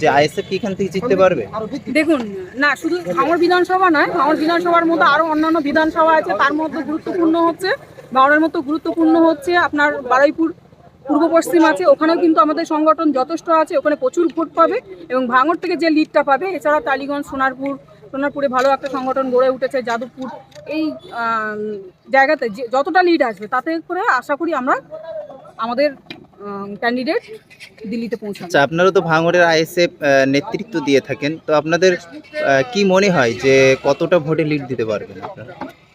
যে আইএসএফ কি এখান থেকে জিততে পারবে? দেখুন, না, শুধু ভাঙড় বিধানসভা নয় ভাঙড় বিধানসভার মধ্যে আরও অন্যান্য বিধানসভা আছে, তার মধ্যে গুরুত্বপূর্ণ হচ্ছে ভাঙড়ের মতো গুরুত্বপূর্ণ হচ্ছে আপনার বারুইপুর, পূর্ব পশ্চিম আছে, ওখানেও কিন্তু আমাদের সংগঠন যথেষ্ট আছে, ওখানে প্রচুর ভোট পাবে এবং ভাঙড় থেকে যে লিডটা পাবে, এছাড়া টালিগঞ্জ, সোনারপুর, সোনারপুরে ভালো একটা সংগঠন গড়ে উঠেছে, যাদবপুর, এই জায়গাতে যতটা লিড আসবে, তাতে করে আশা করি আমরা আমাদের ক্যান্ডিডেট দিল্লিতে পৌঁছাবো। আচ্ছা আপনারা তো ভাঙড়ের আইএসএফ নেতৃত্ব দিয়ে থাকেন। তো আপনাদের কি মনে হয় যে কতটা ভোটে লিড দিতে পারবেন আপনারা?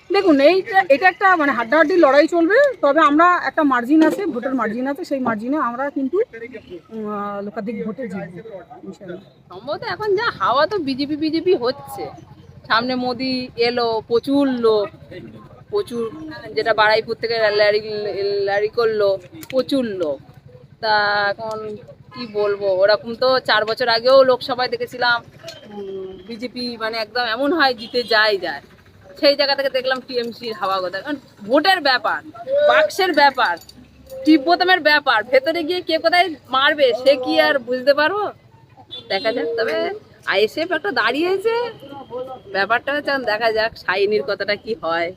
দেখুন এইটা এটা একটা মানে হাড্ডাহাড্ডি লড়াই চলবে তবে আমরা একটা মার্জিন আছে ভোটের মার্জিন আছে সেই মার্জিনে আমরা কিন্তু লোকাধিক ভোটে জিতবো সম্ভবত এখন যা হাওয়া তো বিজেপি বিজেপি হচ্ছে। সামনে মোদি এলো প্রচুর লোক প্রচুর যেটা বারাইপুর থেকে ল্যারি ল্যারি করল প্রচুর লোক। তা এখন কি বলব? ওরকম তো চার বছর আগেও লোকসভায় দেখেছিলাম বিজেপি মানে একদম এমন হয় জিতে যায় যায়। সেই জায়গা থেকে দেখলাম টিএমসির হাওয়া কথা কারণ ভোটের ব্যাপার, বাক্সের ব্যাপার, তিব্বতমের ব্যাপার, ভেতরে গিয়ে কে কোথায় মারবে সে কি আর বুঝতে পারব? দেখা যাক, তবে আইএসএফ একটা দাঁড়িয়েছে। ব্যাপারটা হচ্ছে দেখা যাক সাইনির কথাটা কি হয়।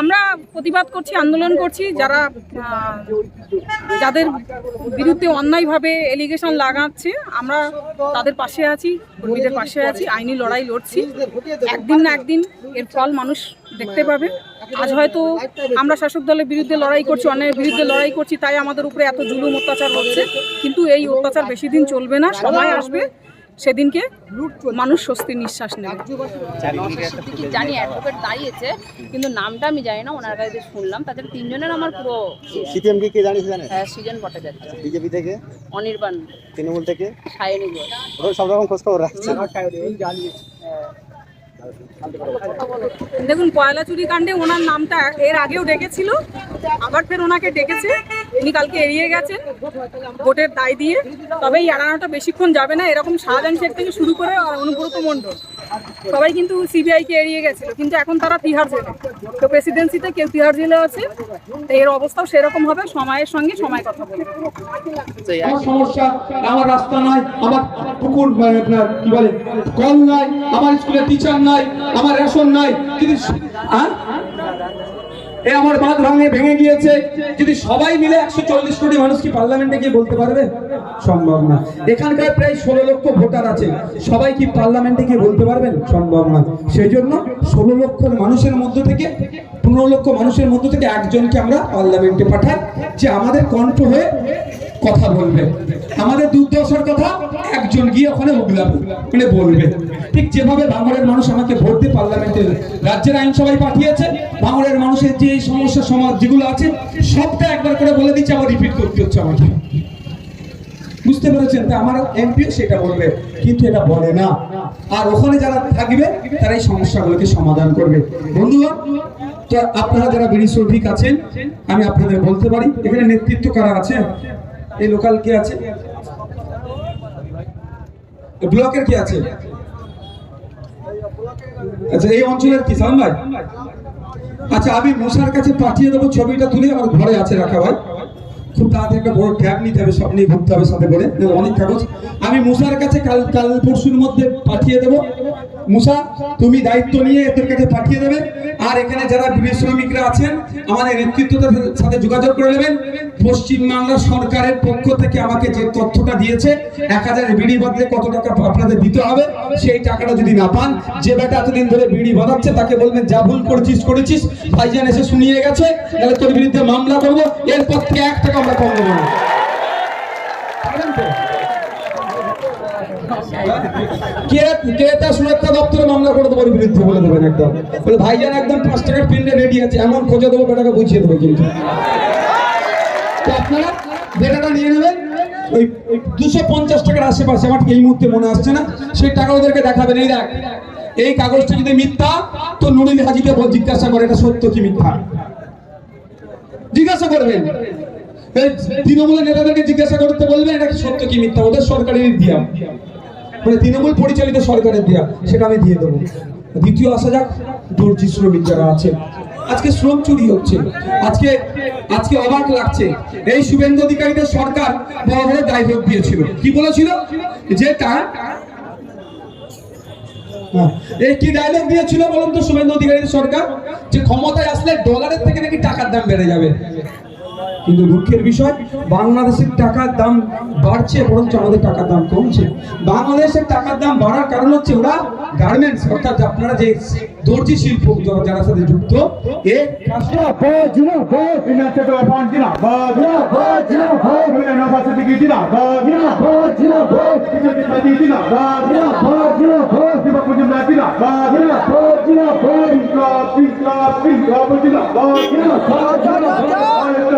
আমরা প্রতিবাদ করছি, আন্দোলন করছি, যারা যাদের বিরুদ্ধে অন্যায়ভাবে এলিগেশন লাগাচ্ছে, আমরা তাদের পাশে আছি, কর্মীদের পাশে আছি, আইনি লড়াই লড়ছি। একদিন না একদিন এর ফল মানুষ দেখতে পাবে। আজ হয়তো আমরা শাসক দলের বিরুদ্ধে লড়াই করছি, অন্যায়ের বিরুদ্ধে লড়াই করছি, তাই আমাদের উপরে এত জুলুম অত্যাচার হচ্ছে। কিন্তু এই অত্যাচার বেশি দিন চলবে না, সময় আসবে। সেদিনকে মানুষ স্বস্তির নিঃশ্বাস নেবে। জানি অ্যাডভোকেট দাঁড়িয়েছে কিন্তু নামটা আমি জানি না ওনার কাছে শুনলাম। তাদের তিনজনের আমার পুরো সিপিএম কে কে জানিস জানে হ্যাঁ, সৃজন ভট্টাচার্য। বিজেপি থেকে? অনির্বাণ। তৃণমূল থেকে? সায়নী ঘোষ। সব রকম খোঁজ খবর রাখছে দেখুন কয়লা চুরি কাণ্ডে ওনার নামটা এর আগেও ডেকেছিল আবার ফের ওনাকে ডেকেছে। উনি কালকে এড়িয়ে গেছেন ভোটের দায় দিয়ে। তবে এই এড়ানোটা বেশিক্ষণ যাবে না এরকম শাহজাহান শেখ থেকে শুরু করে অনুব্রত মণ্ডল। সবাই কিন্তু সিবিআইকে এড়িয়ে গেছিল কিন্তু এখন তারা তিহার জেলে। তো প্রেসিডেন্সিতে কেউ তিহার জেলে আছে তো এর অবস্থাও সেরকম হবে সময়ের সঙ্গে সময় কথা বলবে। আমার সমস্যা আমার রাস্তা নাই আমার পুকুর আপনার কি বলে কল নাই আমার স্কুলে টিচার নাই আমার রেশন নাই হ্যাঁ? এ আমার বাঁধ ভাঙে, ভেঙে গিয়েছে। যদি সবাই মিলে একশো চল্লিশ কোটি মানুষ কি পার্লামেন্টে গিয়ে বলতে পারবে? সম্ভব না। এখানকার প্রায় ষোলো লক্ষ ভোটার আছে। সবাই কি পার্লামেন্টে গিয়ে বলতে পারবেন? সম্ভব না। সেই জন্য ষোলো লক্ষ মানুষের মধ্য থেকে, পনেরো লক্ষ মানুষের মধ্য থেকে একজনকে আমরা পার্লামেন্টে পাঠাই, যে আমাদের কণ্ঠ হয়ে কথা বলবে। আমাদের দুর্দশার কথা একজন গিয়ে ওখানে উগলাবে মানে বলবে। ঠিক যেভাবে ভাঙড়ের মানুষ আমাকে ভোট দিয়ে পার্লামেন্টে রাজ্যের আইনসভায় পাঠিয়েছে, ভাঙড়ের মানুষের যে সমস্যা সমাজ যেগুলো আছে, সবটা একবার করে বলে দিচ্ছে, আবার রিপিট করতে হচ্ছে আমাকে। বুঝতে পেরেছেন? তা আমার এমপিও সেটা বলবে, কিন্তু এটা বলে না। আর ওখানে যারা থাকবে, তারা এই সমস্যাগুলোকে সমাধান করবে। বন্ধুরা তো আপনারা যারা বিড়ি আছেন, আমি আপনাদের বলতে পারি, এখানে নেতৃত্ব কারা আছে? এই লোকাল কে আছে? ব্লকের কি আছে? আচ্ছা এই অঞ্চলের কি, সালাম ভাই? আচ্ছা আমি মশার কাছে পাঠিয়ে দেবো ছবিটা তুলে, আমার ঘরে আছে রাখা ভাই। খুব তাড়াতাড়ি একটা বড় নিতে হবে, সব নিয়ে ঘুরতে হবে সাথে করে। অনেক কাগজ। আমি মুসার কাছে কাল কাল পরশুর মধ্যে পাঠিয়ে দেবো। মুসা, তুমি দায়িত্ব নিয়ে এদের কাছে পাঠিয়ে দেবে। আর এখানে যারা শ্রমিকরা আছেন, আমাদের সাথে যোগাযোগ করে নেবেন। পশ্চিমবাংলা সরকারের পক্ষ থেকে আমাকে যে তথ্যটা দিয়েছে, এক হাজার বিড়ি বদলে কত টাকা আপনাদের দিতে হবে, সেই টাকাটা যদি না পান, যে বেটা এতদিন ধরে বিড়ি বাঁধাচ্ছে তাকে বলবেন, যা ভুল করেছিস করেছিস, ভাইজান এসে শুনিয়ে গেছে তাহলে তোর বিরুদ্ধে মামলা করব। এরপর থেকে এক টাকা আমরা কম দেবো পঞ্চাশ টাকার আশেপাশে আমার এই মুহূর্তে মনে আসছে না, সেই টাকা ওদেরকে দেখাবেন। এই দেখ, এই কাগজটা যদি মিথ্যা, তো নুরুল হাজিকে জিজ্ঞাসা করে এটা সত্য কি মিথ্যা? জিজ্ঞাসা করবেন। তৃণমূলের নেতাদেরকে জিজ্ঞাসা করতে বলবেন এটা সত্য কি মিথ্যা? ওদের সরকারের দিয়া মানে তৃণমূল পরিচালিত সরকারের দেয়া সেটা আমি দিয়ে দেবো। দ্বিতীয় আসা যাক দর্জি শ্রমিক যারা আছে আজকে শ্রম চুরি হচ্ছে। আজকে আজকে অবাক লাগছে। এই শুভেন্দু অধিকারীদের সরকার বড় বড় ডায়লগ দিয়েছিল। কি বলেছিল? যে তার হ্যাঁ, এই কি ডায়লগ দিয়েছিল বলুন তো শুভেন্দু অধিকারীদের সরকার? যে ক্ষমতায় আসলে ডলারের থেকে নাকি টাকার দাম বেড়ে যাবে। কিন্তু দুঃখের বিষয় বাংলাদেশের টাকার দাম বাড়ছে বরঞ্চ আমাদের টাকার দাম কমছে বাংলাদেশের টাকার দাম বাড়ার কারণ হচ্ছে ওরা গার্মেন্টস অর্থাৎ আপনারা যে দর্জি শিল্প যারা- সাথে যুক্ত এ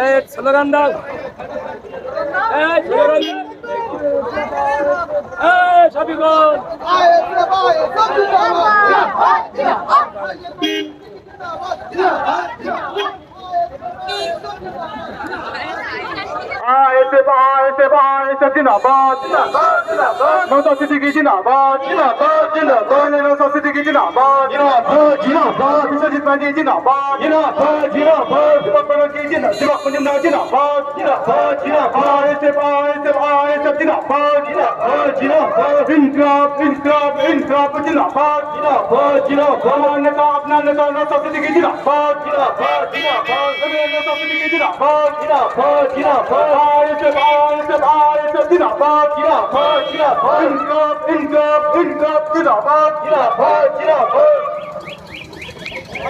এই স্লোগান দাও এই স্লোগান এই সাবিগণ Sefa, Sefa, jina, Jinabad, jina, City jina, Jinabad, jina, Nota jina, Jinabad, jina, Jinabad, jina, Jitmani jina, Jinabad, jina, Panaji jina, Jinabad, jina, Jinabad, jina, Sefa, jina, Sefa, jina, Jinabad, jina, Intrap, jina, Intrap, jina, Jinabad, jina, Neta, jina, Neta, jina, City jina, Jinabad, jina, Nota jina, Jinabad, jina, Jinabad, Bharat Bharat जिंदाबाद जिंदाबाद जिंदाबाद इनकलाब इनकलाब इनकलाब जिंदाबाद जिंदाबाद जिंदाबाद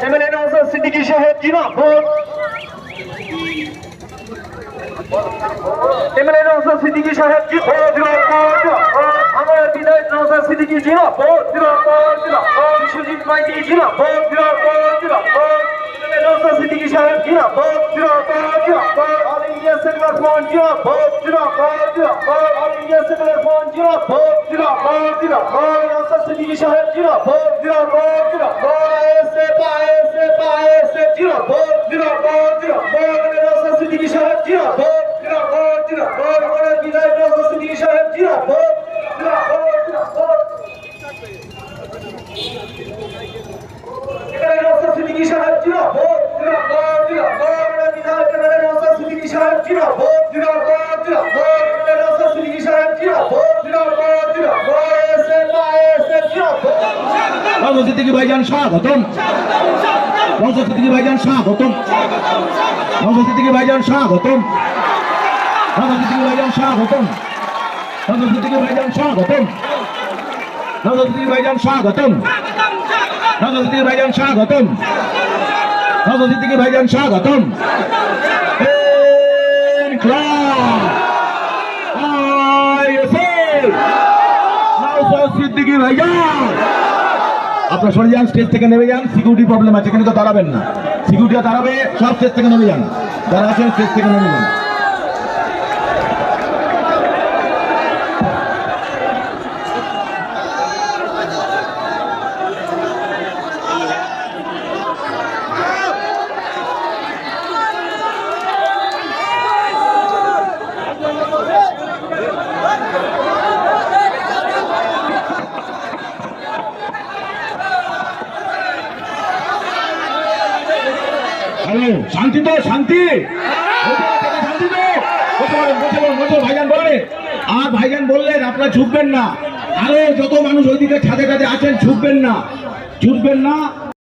MLA नाजर सिद्दीकी साहब जिंदाबाद एमएलए नाजर सिद्दीकी साहब जिंदाबाद जिंदाबाद हमारे विधायक नाजर सिद्दीकी जिंदाबाद जिंदाबाद जिंदाबाद सुजीत भाई जी जिंदाबाद जिंदाबाद जिंदाबाद एमएलए नाजर सिद्दीकी साहब जिंदाबाद जिंदाबाद سکلر پانچیا بھاگ جنا بھاگ جنا بھاگ اور انڈیا سکلر پانچیا بھاگ جنا بھاگ جنا بھاگ آسا سجی شاہد جنا بھاگ جنا بھاگ جنا tira, volta, tira, volta, tira, volta, liderança se liga, tira, volta, tira, volta, tira, volta, esse, tá, esse, tira, volta. Vamos dizer ভাইজান স্বাগতম বংশ থেকে ভাইজান স্বাগতম বংশ থেকে ভাইজান স্বাগতম বংশ থেকে ভাইজান স্বাগতম বংশ থেকে ইনকলাব সিদ্দিকী ভাইজান আপনার সরে যান স্টেজ থেকে নেমে যান সিকিউরিটি প্রবলেম আছে এখানে তো দাঁড়াবেন না। সিকিউরিটি দাঁড়াবে, সব স্টেজ থেকে নেমে যান। যারা আছেন স্টেজ থেকে নেমে যান। হ্যালো শান্তি তো, শান্তি। শান্তি তো ভাইজান বললেন আর ভাইজান বললেন আপনারা ঝুঁকবেন না। আরও যত মানুষ ওইদিকে ছাদে কাছে আছেন, ঝুঁকবেন না। ঝুঁকবেন না